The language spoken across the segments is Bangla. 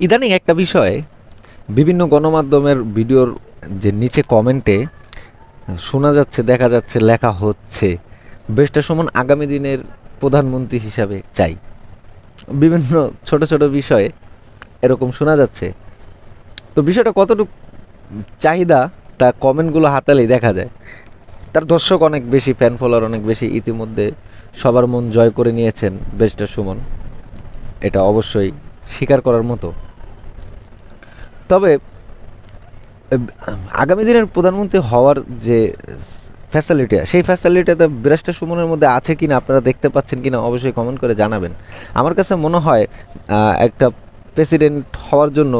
ইদানিং একটা বিষয়, বিভিন্ন গণমাধ্যমের ভিডিওর যে নিচে কমেন্টে, শোনা যাচ্ছে, দেখা যাচ্ছে, লেখা হচ্ছে বেশটা সমান আগামী দিনের প্রধানমন্ত্রী হিসাবে চাই। বিভিন্ন ছোট ছোট বিষয়ে এরকম শোনা যাচ্ছে। তো বিষয়টা কতটুকু চাহিদা, তা কমেন্টগুলো হাতালেই দেখা যায়। তার দর্শক অনেক বেশি ফ্যান ফলোয়ার অনেক বেশি, ইতিমধ্যে সবার মন জয় করে নিয়েছেন বেস্টার সুমন। এটা অবশ্যই স্বীকার করার মতো। তবে আগামী দিনের প্রধানমন্ত্রী হওয়ার যে ফ্যাসিলিটি সেই ফ্যাসিলিটিটা বিরাজটা সুমনের মধ্যে আছে কিনা, আপনারা দেখতে পাচ্ছেন কিনা, অবশ্যই কমেন্ট করে জানাবেন। আমার কাছে মনে হয় একটা প্রেসিডেন্ট হওয়ার জন্য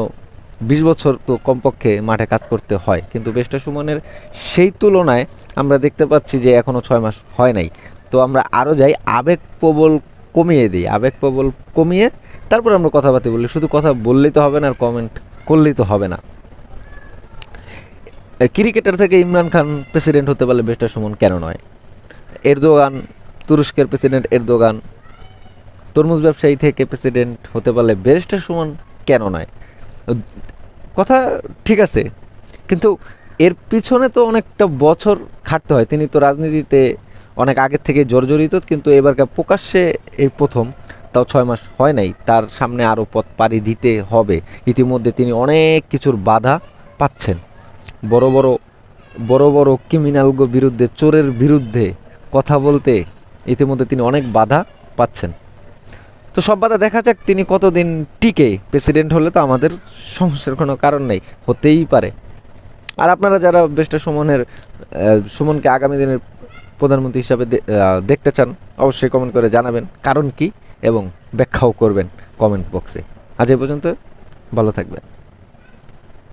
বিশ বছর তো কমপক্ষে মাঠে কাজ করতে হয়। কিন্তু বেস্টা সুমনের সেই তুলনায় আমরা দেখতে পাচ্ছি যে এখনও ছয় মাস হয় নাই। তো আমরা আরও যাই আবেগপ্রবল কমিয়ে দিই আবেগপ্রবল কমিয়ে তারপর আমরা কথাবার্তা বলি। শুধু কথা বললেই তো হবে না, আর কমেন্ট করলেই তো হবে না। ক্রিকেটার থেকে ইমরান খান প্রেসিডেন্ট হতে পারলে বেস্টার সুমন কেন নয়? এরদোগান, তুরস্কের প্রেসিডেন্ট এরদোগান, তরমুজ ব্যবসায়ী থেকে প্রেসিডেন্ট হতে পারলে ব্যারিস্টার সুমন কেন নয়? কথা ঠিক আছে, কিন্তু এর পিছনে তো অনেকটা বছর খাটতে হয়। তিনি তো রাজনীতিতে অনেক আগের থেকে জর্জরিত, কিন্তু এবারকার প্রকাশ্যে এই প্রথম, তাও ছয় মাস হয় নাই, তার সামনে আরও পথ পাড়ি দিতে হবে। ইতিমধ্যে তিনি অনেক কিছুর বাধা পাচ্ছেন। বড় বড় বড় বড় ক্রিমিনালগো বিরুদ্ধে, চোরের বিরুদ্ধে কথা বলতে ইতিমধ্যে তিনি অনেক বাধা পাচ্ছেন। তো সব বাধা দেখা যাক তিনি কতদিন টিকে। প্রেসিডেন্ট হলে তো আমাদের সমস্যার কোনো কারণ নেই, হতেই পারে। আর আপনারা যারা বেস্টার সুমনের সুমনকে আগামী দিনের প্রধানমন্ত্রী হিসাবে দেখতে চান, অবশ্যই কমেন্ট করে জানাবেন কারণ কি এবং ব্যাখ্যাও করবেন কমেন্ট বক্সে আজ এ পর্যন্ত, ভালো থাকবেন।